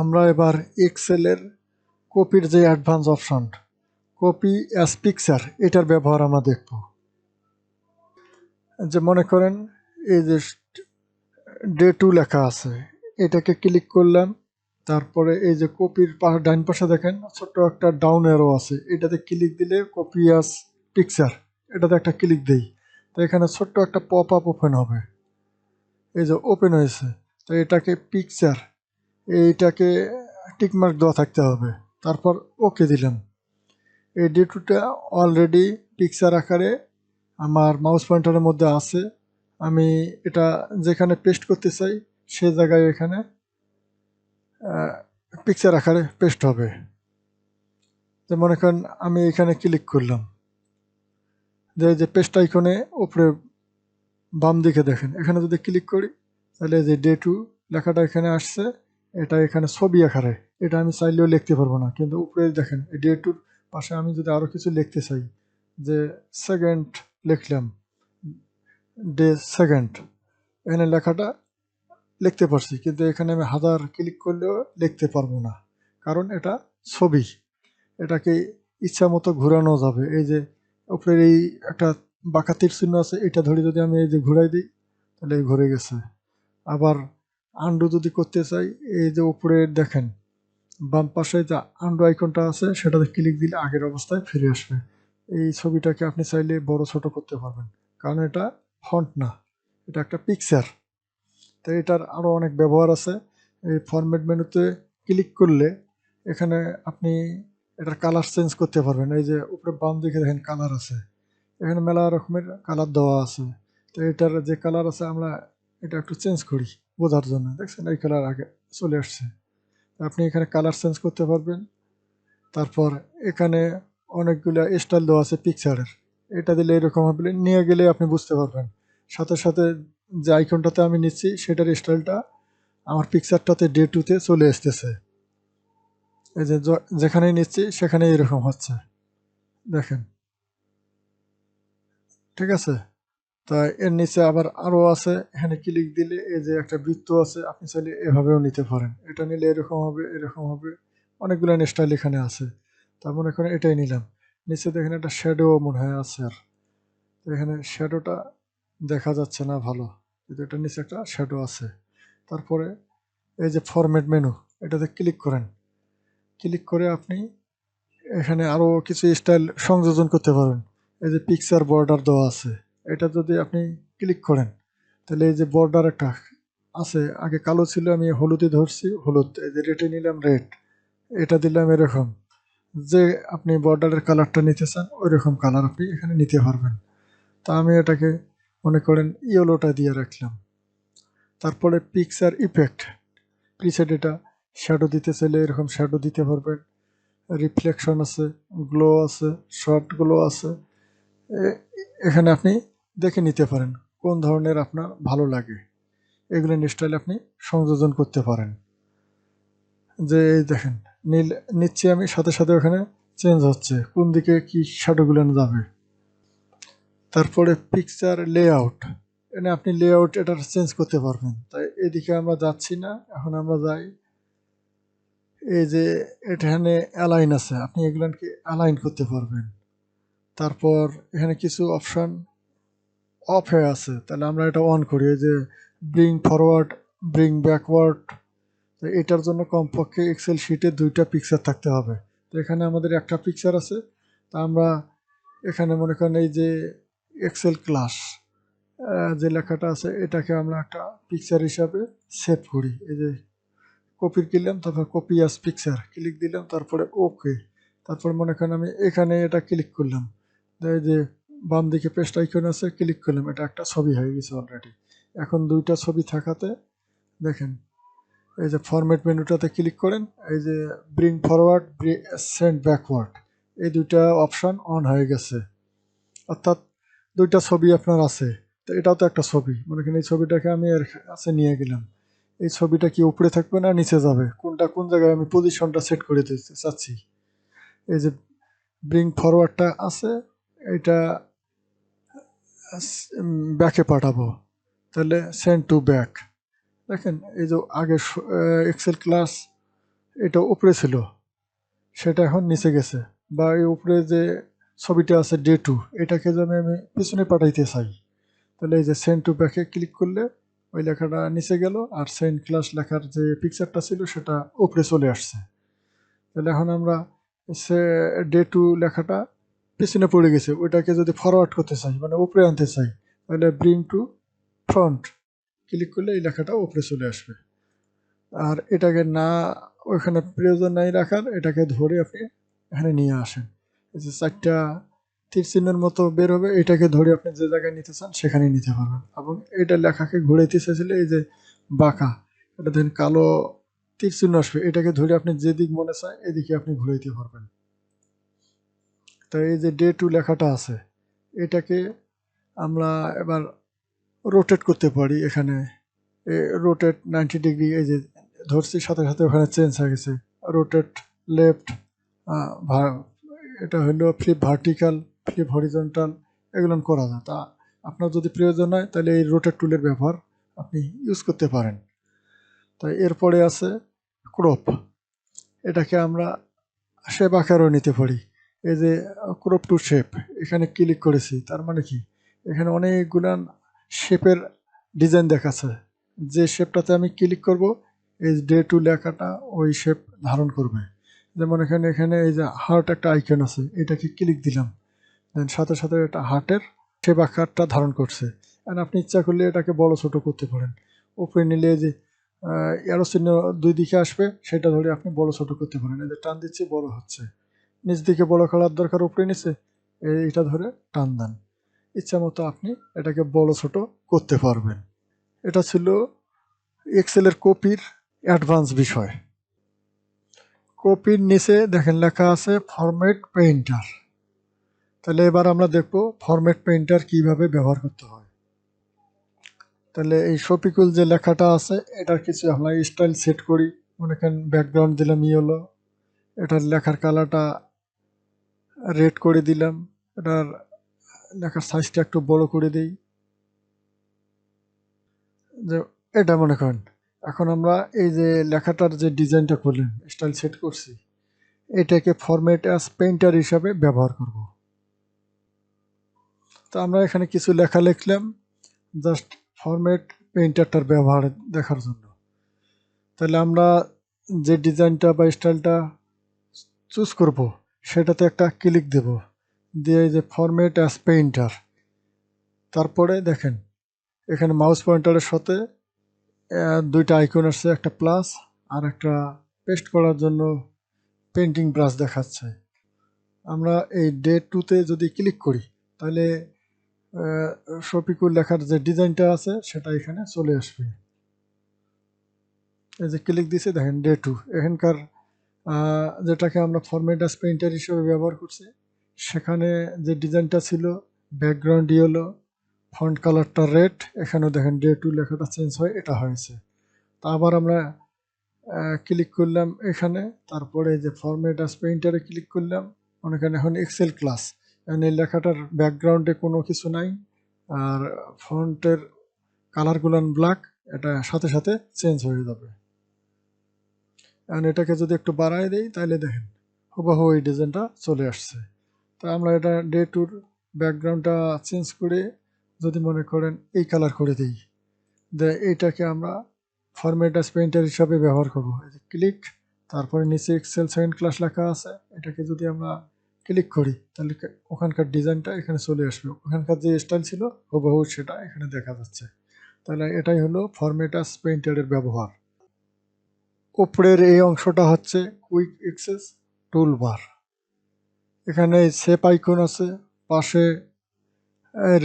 আমরা এবার এক্সেলের কপির যে advance option copy as picture এটার ব্যবহার আমরা দেখব। যে মনে করেন এই যে ডে টু লেখা আছে, এটাকে ক্লিক করলাম, তারপরে এই যে কপির ডাইন পাশে দেখেন ছোট্ট একটা ডাউন এরো আছে, এটাতে ক্লিক দিলে কপি অ্যাস পিকচার এটাতে একটা ক্লিক দেই। তো এখানে ছোট্ট একটা পপ আপ ওপেন হবে। এই যে ওপেন হয়েছে, তো এটাকে পিকচার এইটাকে টিকমার্ক দেওয়া থাকতে হবে। তারপর ওকে দিলাম। এই ডে টুটা অলরেডি পিকচার আকারে আমার মাউস পয়েন্টারের মধ্যে আছে। আমি এটা যেখানে পেস্ট করতে চাই, সে জায়গায় এখানে পিকচার আকারে পেস্ট হবে। যে মনে করেন আমি এখানে ক্লিক করলাম। যে যে পেস্ট আইকনে উপরে বাম দিকে দেখেন। এখানে যদি ক্লিক করি, তাহলে যে ডে টু লেখাটা এখানে আসছে এটা এখানে ছবি আকারে। এটা আমি চাইলেও লিখতে পারব না, কিন্তু উপরে দেখেন, এই ডে টুর পাশে আমি যদি আরও কিছু লিখতে চাই, যে সেকেন্ড লিখলাম ডে সেকেন্ড এখানে লেখাটা লিখতে পারছি, কিন্তু এখানে আমি হাজার ক্লিক করলেও লিখতে পারব না, কারণ এটা ছবি। এটাকে ইচ্ছা মতো ঘোরানো যাবে। এই যে উপরের এই একটা বাঁকাতির চিহ্ন আছে, এটা ধরে যদি আমি এই যে ঘুরাই দিই, তাহলে ঘুরে গেছে। আবার আন্ডু যদি করতে চাই, এই যে উপরে দেখেন, বাম পাশে যে আন্ডু আইকনটা আছে, সেটাতে ক্লিক দিলে আগের অবস্থায় ফিরে আসবে। এই ছবিটাকে আপনি চাইলে বড় ছোট করতে পারবেন, কারণ এটা ফন্ট না, এটা একটা পিকচার। তো এটার আরও অনেক ব্যবহার আছে। এই ফরম্যাট মেনুতে ক্লিক করলে এখানে আপনি এটার কালার চেঞ্জ করতে পারবেন। এই যে উপরে বাম দিকে দেখেন কালার আছে, এখানে মেলা রকমের কালার দেওয়া আছে। তো এটার যে কালার আছে, আমরা এটা একটু চেঞ্জ করি। বোঝার জন্য। দেখছেন, এই কালার আগে চলে আসছে। আপনি এখানে কালার চেঞ্জ করতে পারবেন। তারপর এখানে অনেকগুলো স্টাইল দেওয়া আছে পিকচারের এটা দিলে এরকম হবে, নিয়ে গেলে আপনি বুঝতে পারবেন। সাথে সাথে যে আইকনটাতে আমি নিচ্ছি, সেটার স্টাইলটা আমার পিকচারটাতে ডে টুতে চলে আসতেছে। এই যে যেখানেই নিচ্ছি সেখানে এরকম হচ্ছে। দেখেন। ঠিক আছে? তা এর নিচে আবার আরও আছে, এখানে ক্লিক দিলে এই যে একটা বৃত্ত আছে, আপনি চাইলে এভাবেও নিতে পারেন। এটা নিলে এরকম হবে এরকম হবে, অনেকগুলো স্টাইল এখানে আছে। তার মনে করেন এটাই নিলাম। নিচে দেখেন একটা শ্যাডো মনে হয় আছে আর। এখানে শ্যাডোটা দেখা যাচ্ছে না ভালো, কিন্তু এটার নিচে একটা শ্যাডো আছে। তারপরে এই যে ফরম্যাট মেনু এটাতে ক্লিক করেন। ক্লিক করে আপনি এখানে আরও কিছু স্টাইল সংযোজন করতে পারেন। এই যে পিকচার বর্ডার দেওয়া আছে। এটা যদি আপনি ক্লিক করেন, তাহলে এই যে বর্ডার একটা আছে, আগে কালো ছিল, আমি হলুদে ধরছি, হলুদ, এই যে রেটে নিলাম রেড এটা দিলাম এরকম। যে আপনি বর্ডারের কালারটা নিতে চান ওই রকম কালার আপনি এখানে নিতে পারবেন। তা আমি এটাকে মনে করেন ইয়েলোটা দিয়ে রাখলাম। তারপরে পিকচার ইফেক্ট প্রিসেট এটা শ্যাডো দিতে চাইলে এরকম শ্যাডো দিতে পারবেন। রিফ্লেকশন আছে গ্লো আছে শর্ট গ্লো আছে। এখানে আপনি দেখে নিতে পারেন কোন ধরনের আপনার ভালো লাগে। এগুলো স্টাইল আপনি সংযোজন করতে পারেন। যে এই দেখেন, নীল, নিচ্ছি আমি, সাথে সাথে ওখানে চেঞ্জ হচ্ছে। কোন দিকে কি শ্যাডোগুলো যাবে। তারপরে পিকচার লেআউট এখানে আপনি লেআউট এটা চেঞ্জ করতে পারবেন। তাই এদিকে আমরা যাচ্ছি না, এখন আমরা যাই। এই যে এখানে অ্যালাইন আছে, আপনি এগুলোকে অ্যালাইন করতে পারবেন। তারপর এখানে কিছু অপশান অফ হয়ে আছে, তাহলে আমরা এটা অন করি যে ব্রিং ফরওয়ার্ড ব্রিং ব্যাকওয়ার্ড তো এটার জন্য কমপক্ষে এক্সেল শিটে দুইটা পিকচার থাকতে হবে। তো এখানে আমাদের একটা পিকচার আছে, তা আমরা এখানে মনে করেন এই যে এক্সেল ক্লাস যে লেখাটা আছে, এটাকে আমরা একটা পিকচার হিসাবে সেভ করি। এই যে কপির কিনলাম, তারপর কপি আস পিকচার ক্লিক দিলাম, তারপরে ওকে তারপর মনে করেন আমি এখানে এটা ক্লিক করলাম। এই যে বাম দিকে পেস্ট আইকন আছে ক্লিক করলাম, এটা একটা ছবি হয়ে গেছে অলরেডি এখন দুইটা ছবি থাকাতে, দেখেন, এই যে ফরম্যাট মেনুটাতে ক্লিক করেন, এই যে ব্রিং ফরওয়ার্ড ব্রি সেন্ড ব্যাকওয়ার্ড এই দুইটা অপশান অন হয়ে গেছে। অর্থাৎ দুইটা ছবি আপনার আছে, তো এটাও তো একটা ছবি। মনে করেন এই ছবিটাকে আমি এর কাছে নিয়ে গেলাম। এই ছবিটা কি উপরে থাকবে না নিচে যাবে? কোনটা কোন জায়গায় আমি পজিশনটা সেট করে দিতে চাচ্ছি? এই যে ব্রিং ফরওয়ার্ডটা আছে এটা ব্যাকে পাঠাবো, তাহলে সেন্ড টু ব্যাক দেখেন, এই যে আগে এক্সেল ক্লাস এটা উপরে ছিল, সেটা এখন নিচে গেছে। বা এই উপরে যে ছবিটা আছে ডে টু এটাকে যদি আমি পিছনে পাঠাইতে চাই। তাহলে এই যে সেন্ড টু ব্যাকে ক্লিক করলে ওই লেখাটা নিচে গেল, আর সেন্ড ক্লাস লেখার যে পিকচারটা ছিল, সেটা উপরে চলে আসছে। তাহলে এখন আমরা সে ডে টু লেখাটা পিছনে পড়ে গেছে, ওইটাকে যদি ফরওয়ার্ড করতে চাই মানে উপরে আনতে চাই, তাহলে ব্রিং টু ফ্রন্ট ক্লিক করলে এই লেখাটা উপরে চলে আসবে। আর এটাকে না, ওইখানে প্রয়োজন নাই রাখার, এটাকে ধরে আপনি এখানে নিয়ে আসেন। এই যে চারটা তীর চিহ্নের মতো বের হবে, এটাকে ধরে আপনি যে জায়গায় নিতে চান, সেখানে নিতে পারবেন। এবং এটা লেখাকে ঘুরাইতে চাইছিলে, এই যে বাঁকা, এটা দেখেন কালো তীর চিহ্ন আসবে, এটাকে ধরে আপনি যেদিক মনে চায়, এদিকে আপনি ঘুরাইতে পারবেন। তো এই যে ডে টু লেখাটা আছে, এটাকে আমরা এবার রোটেট করতে পারি এখানে। রোটেট নাইনটি ডিগ্রি এই যে ধরছি, সাথে সাথে ওখানে চেঞ্জ হয়ে গেছে। রোটেট লেফট এটা হলো ফ্লিপ ভার্টিক্যাল ফ্লিপ হরিজন্টাল এগুলো করা যায়। তা আপনার যদি প্রয়োজন হয়, তাহলে এই রোটেট টুলের ব্যবহার আপনি ইউজ করতে পারেন। তাই এরপরে আছে ক্রপ এটাকে আমরা শেপ আকারও নিতে পারি। এই যে ক্রপ টু শেপ এখানে ক্লিক করেছি। তার মানে কি? এখানে অনেকগুলান শেপের ডিজাইন দেখাচ্ছে। যে শেপটাতে আমি ক্লিক করব, এই ডে টু লেখাটা ওই শেপ ধারণ করবে। যেমন এখানে এখানে এই যে হার্ট একটা আইকন আছে, এটাকে ক্লিক দিলাম। দেন সাথে সাথে এটা হার্টের শেপ আকারটা ধারণ করছে। আর আপনি ইচ্ছা করলে এটাকে বড় ছোট করতে পারেন। উপরে নিলে যে এরো চিহ্ন দুই দিকে আসবে, সেটা ধরে আপনি বড় ছোট করতে পারেন। এই যে টান দিচ্ছি, বড় হচ্ছে। নিচ দিকে বড় করার দরকার উপরে নিচে এইটা ধরে টান দেন। ইচ্ছা মতো আপনি এটাকে বড় ছোট করতে পারবেন। এটা ছিল এক্সেলের কপির অ্যাডভান্স বিষয়। কপির নিচে দেখেন লেখা আছে ফরম্যাট পেইন্টার তাহলে এবার আমরা দেখব ফরম্যাট পেইন্টার কীভাবে ব্যবহার করতে হয়। তাহলে এই শপিকুল যে লেখাটা আছে, এটার কিছু আমরা স্টাইল সেট করি। মনে করেন ব্যাকগ্রাউন্ড দিলাম ইয়েলো, এটার লেখার কালারটা রেড করে দিলাম। এটার লেখার সাইজটা একটু বড় করে দিই। যে এটা মনে করেন, এখন আমরা এই যে লেখাটার যে ডিজাইনটা করলেন স্টাইল সেট করছি, এটাকে ফরম্যাট অ্যাজ পেইন্টার হিসাবে ব্যবহার করব। তো আমরা এখানে কিছু লেখা লিখলাম জাস্ট ফরম্যাট পেইন্টারটার ব্যবহার দেখার জন্য। তাহলে আমরা যে ডিজাইনটা বা স্টাইলটা চুজ করব সেটাতে একটা ক্লিক দেব। দিয়ে যে ফরম্যাট অ্যাস পেইন্টার তারপরে দেখেন, এখানে মাউস পয়েন্টারের সাথে দুইটা আইকন আসছে, একটা প্লাস আর একটা পেস্ট করার জন্য পেন্টিং ব্রাশ দেখাচ্ছে। আমরা এই ডে টুতে যদি ক্লিক করি, তাহলে শপিকুল লেখার যে ডিজাইনটা আছে, সেটা এখানে চলে আসবে। এই যে ক্লিক দিছে, দেখেন ডে টু এখানকার যেটাকে আমরা ফরম্যাটাস পেইন্টার হিসেবে ব্যবহার করছি। সেখানে যে ডিজাইনটা ছিল ব্যাকগ্রাউন্ড ইয়েলো ফন্ট কালারটা রেড এখানেও দেখেন ডে টু লেখাটা চেঞ্জ হয়, এটা হয়েছে। তা আবার আমরা ক্লিক করলাম এখানে, তারপরে যে ফরম্যাট আস পেইন্টারে ক্লিক করলাম ওখানে এখন এক্সেল ক্লাস এই লেখাটার ব্যাকগ্রাউন্ডে কোনো কিছু নাই, আর ফন্টের কালারগুলান ব্ল্যাক এটা সাথে সাথে চেঞ্জ হয়ে যাবে। এখন এটাকে যদি একটু বাড়াই দিই তাহলে দেখেন হুবাহু এই ডিজাইনটা চলে আসছে। তা আমরা এটা ডে টুর ব্যাকগ্রাউন্ডটা চেঞ্জ করে যদি মনে করেন এই কালার করে দিই। দে এইটাকে আমরা ফরম্যাটাস পেইন্টার হিসাবে ব্যবহার করব। ক্লিক, তারপরে নিচে এক্সেল সেকেন্ড ক্লাস লেখা আছে, এটাকে যদি আমরা ক্লিক করি, তাহলে ওখানকার ডিজাইনটা এখানে চলে আসবে। ওখানকার যে স্টাইল ছিল হুবহু সেটা এখানে দেখা যাচ্ছে। তাহলে এটাই হলো ফরম্যাটাস পেইন্টারের ব্যবহার। উপরের এই অংশটা হচ্ছে কুইক এক্সেস টুলবার এখানে সেপ আইকন আছে, পাশে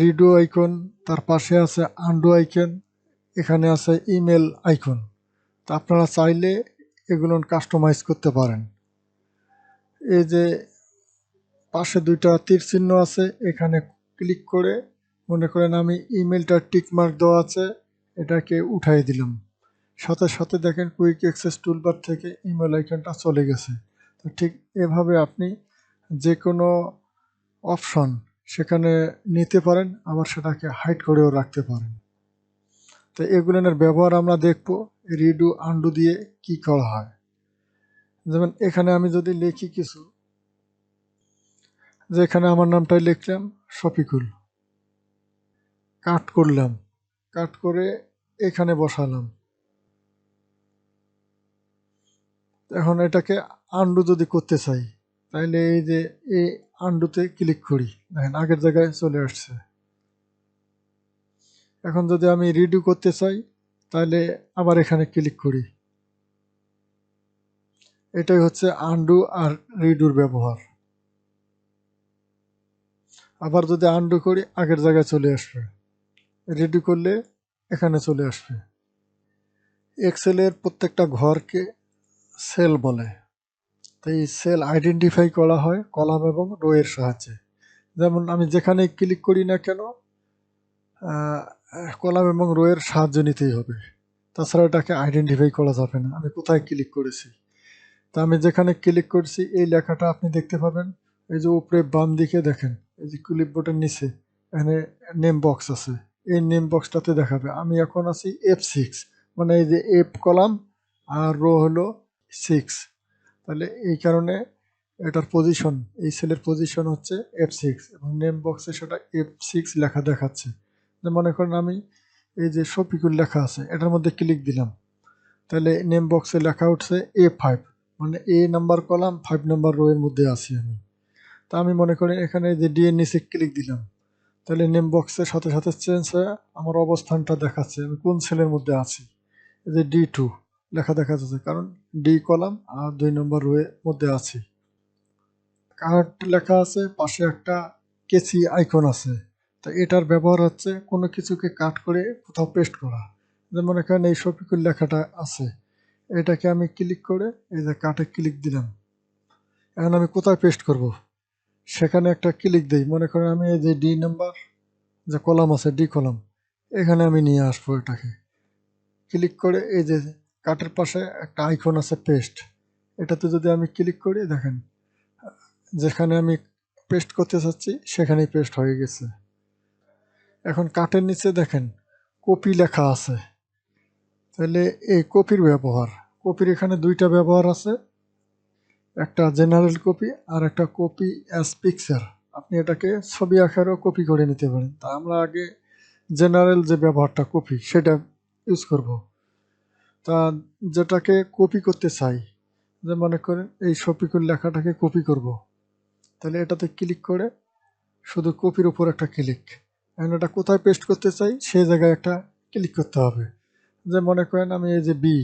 রিডো আইকন তার পাশে আছে আন্ডো আইকন এখানে আছে ইমেল আইকন তা আপনারা চাইলে এগুলো কাস্টমাইজ করতে পারেন। এই যে পাশে দুইটা তীর চিহ্ন আছে, এখানে ক্লিক করে মনে করেন আমি ইমেলটা টিকমার্ক দেওয়া আছে, এটাকে উঠাই দিলাম। সাথে সাথে দেখেন কুইক অ্যাক্সেস টুলবার থেকে ইমেল আইকনটা চলে গেছে। তো ঠিক এভাবে আপনি যে কোনো অপশন সেখানে নিতে পারেন, আবার সেটাকে হাইড করেও রাখতে পারেন। তো এগুলোর ব্যবহার আমরা দেখব রিডু আন্ডু দিয়ে কি করা হয়। যেমন এখানে আমি যদি লিখি কিছু, যে এখানে আমার নামটাই লিখলাম, শফিকুল। কাট করলাম। কাট করে এখানে বসালাম। এখন এটাকে আন্ডু যদি করতে চাই তাহলে এই যে এই আন্ডুতে ক্লিক করি। দেখেন, আগের জায়গায় চলে আসছে। এখন যদি আমি রিডু করতে চাই তাহলে আবার এখানে ক্লিক করি। এটাই হচ্ছে আন্ডু আর রিডুর ব্যবহার। আবার যদি আন্ডু করি, আগের জায়গায় চলে আসবে। রেডি করলে এখানে চলে আসবে। এক্সেলের প্রত্যেকটা ঘরকে সেল বলে। তো এই সেল আইডেন্টিফাই করা হয় কলাম এবং রোয়ের সাহায্যে। যেমন আমি যেখানে ক্লিক করি না কেন কলাম এবং রোয়ের সাহায্য নিতেই হবে। তাছাড়া এটাকে আইডেন্টিফাই করা যাবে না। আমি কোথায় ক্লিক করেছি? তা আমি যেখানে ক্লিক করছি, এই লেখাটা আপনি দেখতে পাবেন। এই যে উপরে বাম দিকে দেখেন, এই যে ক্লিপ বোর্ডের নিচে, এখানে নেম বক্স আছে। এই নেম বক্সটাতে দেখাবে, আমি এখন আছি এফ সিক্স মানে এই যে এফ কলাম আর রো হলো সিক্স তাহলে এই কারণে এটার পজিশন এই সেলের পজিশন হচ্ছে এফ সিক্স এবং নেম বক্সে সেটা এফ সিক্স লেখা দেখাচ্ছে। মনে করেন আমি এই যে শফিকুল লেখা আছে, এটার মধ্যে ক্লিক দিলাম। তাহলে নেম বক্সে লেখা উঠছে এ ফাইভ মানে A number column five number রোয়ের মধ্যে আছি আমি। তা আমি মনে করি এখানে যে ডি এর নিচে ক্লিক দিলাম। তাহলে নেম বক্সের সাথে সাথে চেঞ্জ হয়ে আমার অবস্থানটা দেখাচ্ছে, আমি কোন সেলের মধ্যে আছি? এই যে ডি টু লেখা দেখা যাচ্ছে। কারণ ডি কলাম আর দুই নম্বর রোয়ের মধ্যে আছে। কার্ড লেখা আছে, পাশে একটা কেসি আইকন আছে। তো এটার ব্যবহার হচ্ছে কোনো কিছুকে কাট করে কোথাও পেস্ট করা। যেমন এখানে এই শফিকুল লেখাটা আছে। এটাকে আমি ক্লিক করে এই যে কাটে ক্লিক দিলাম। এখন আমি কোথায় পেস্ট করব? সেখানে একটা ক্লিক দিই। মনে করেন আমি এই যে ডি নাম্বার যে কলাম আছে ডি কলাম এখানে আমি নিয়ে আসব এটাকে। ক্লিক করে এই যে কাটের পাশে একটা আইকন আছে পেস্ট এটাতে যদি আমি ক্লিক করি, দেখেন, যেখানে আমি পেস্ট করতে চাচ্ছি, সেখানেই পেস্ট হয়ে গেছে। এখন কাটের নিচে দেখেন, কপি লেখা আছে। তাহলে এই কপির ব্যবহার, কপির এখানে দুইটা ব্যবহার আছে। একটা জেনারেল কপি আর একটা কপি অ্যাজ পিকচার আপনি এটাকে ছবি আকারেও কপি করে নিতে পারেন। তা আমরা আগে জেনারেল যে ব্যবহারটা কপি সেটা ইউজ করব। তা যেটাকে কপি করতে চাই, যে মনে করেন এই শপিকুল লেখাটাকে কপি করব। তাহলে এটাতে ক্লিক করে শুধু কপির উপর একটা ক্লিক এখন এটা কোথায় পেস্ট করতে চাই সেই জায়গায় একটা ক্লিক করতে হবে যে মনে করেন আমি এই যে বি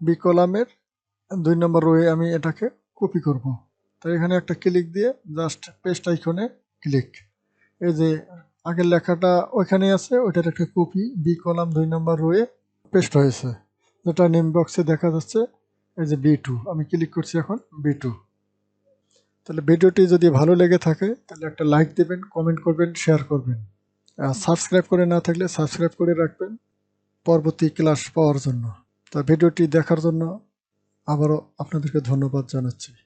বি কলামের দুই নম্বর রোয়ে আমি এটাকে কপি করব। তাই এখানে একটা ক্লিক দিয়ে জাস্ট পেস্ট আইকনে ক্লিক এই যে আগের লেখাটা ওইখানে আছে, ওইটার একটা কপি বি কলাম দুই নম্বর রোয়ে পেস্ট হয়েছে। যেটা নেম বক্সে দেখা যাচ্ছে, এই যে বি টু আমি ক্লিক করছি এখন বি টু তাহলে ভিডিওটি যদি ভালো লেগে থাকে, তাহলে একটা লাইক দেবেন কমেন্ট করবেন শেয়ার করবেন। আর সাবস্ক্রাইব করে না থাকলে সাবস্ক্রাইব করে রাখবেন পরবর্তী ক্লাস পাওয়ার জন্য। তা ভিডিওটি দেখার জন্য আবারও আপনাদেরকে ধন্যবাদ জানাচ্ছি।